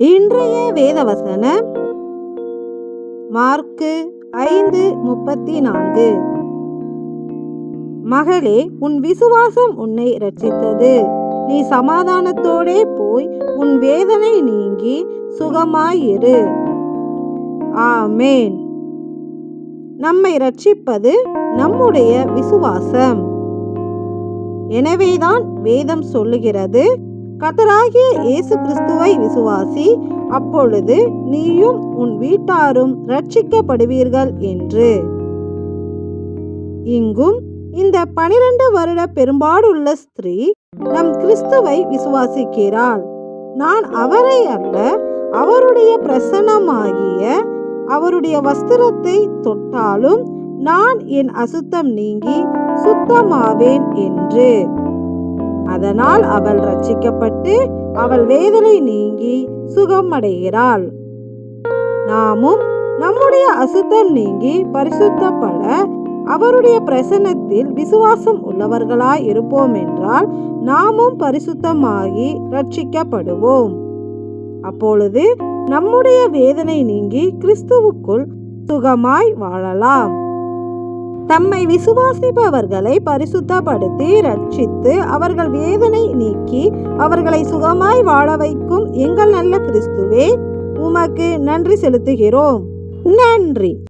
இன்றைய வேதவசனம் மார்க்கு ஐந்து முப்பத்தி நான்கு மகளே உன் விசுவாசம் உன்னை ரட்சித்தது நீ சமாதானத்தோடே போய் உன் வேதனை நீங்கி சுகமாயிரு. ஆமேன். நம்மை ரட்சிப்பது நம்முடைய விசுவாசம். எனவேதான் வேதம் சொல்லுகிறது கத்தராகிய இயேசு கிறிஸ்துவை விசுவாசி அப்பொழுது நீயும் உன் வீட்டாரும் ரட்சிக்கப்படுவீர்கள் என்று. இங்கும் இந்த பனிரெண்டு வருட பெரும்பாடுள்ள ஸ்திரீ நம் கிறிஸ்துவை விசுவாசிக்கிறாள். நான் அவரை அல்ல அவருடைய பிரசன்னமாகிய அவருடைய வஸ்திரத்தை தொட்டாலும் நான் என் அசுத்தம் நீங்கி சுத்தமாவேன் என்று. அதனால் அவள் ரட்சிக்கப்பட்டு அவள் வேதனை நீங்கி சுகம் அடைகிறாள் நாமும் நம்முடைய அசுத்தம் நீங்கி பரிசுத்தப்பட அவருடைய பிரசன்னத்தில் விசுவாசம் உள்ளவர்களாய் இருப்போம் என்றால் நாமும் பரிசுத்தமாகி ரட்சிக்கப்படுவோம் அப்பொழுது நம்முடைய வேதனை நீங்கி கிறிஸ்துவுக்குள் சுகமாய் வாழலாம். தம்மை விசுவாசிப்பவர்களை பரிசுத்தப்படுத்தி ரட்சித்து அவர்கள் வேதனை நீக்கி அவர்களை சுகமாய் வாழ வைக்கும் எங்கள் நல்ல கிறிஸ்துவே உமக்கு நன்றி செலுத்துகிறோம். நன்றி.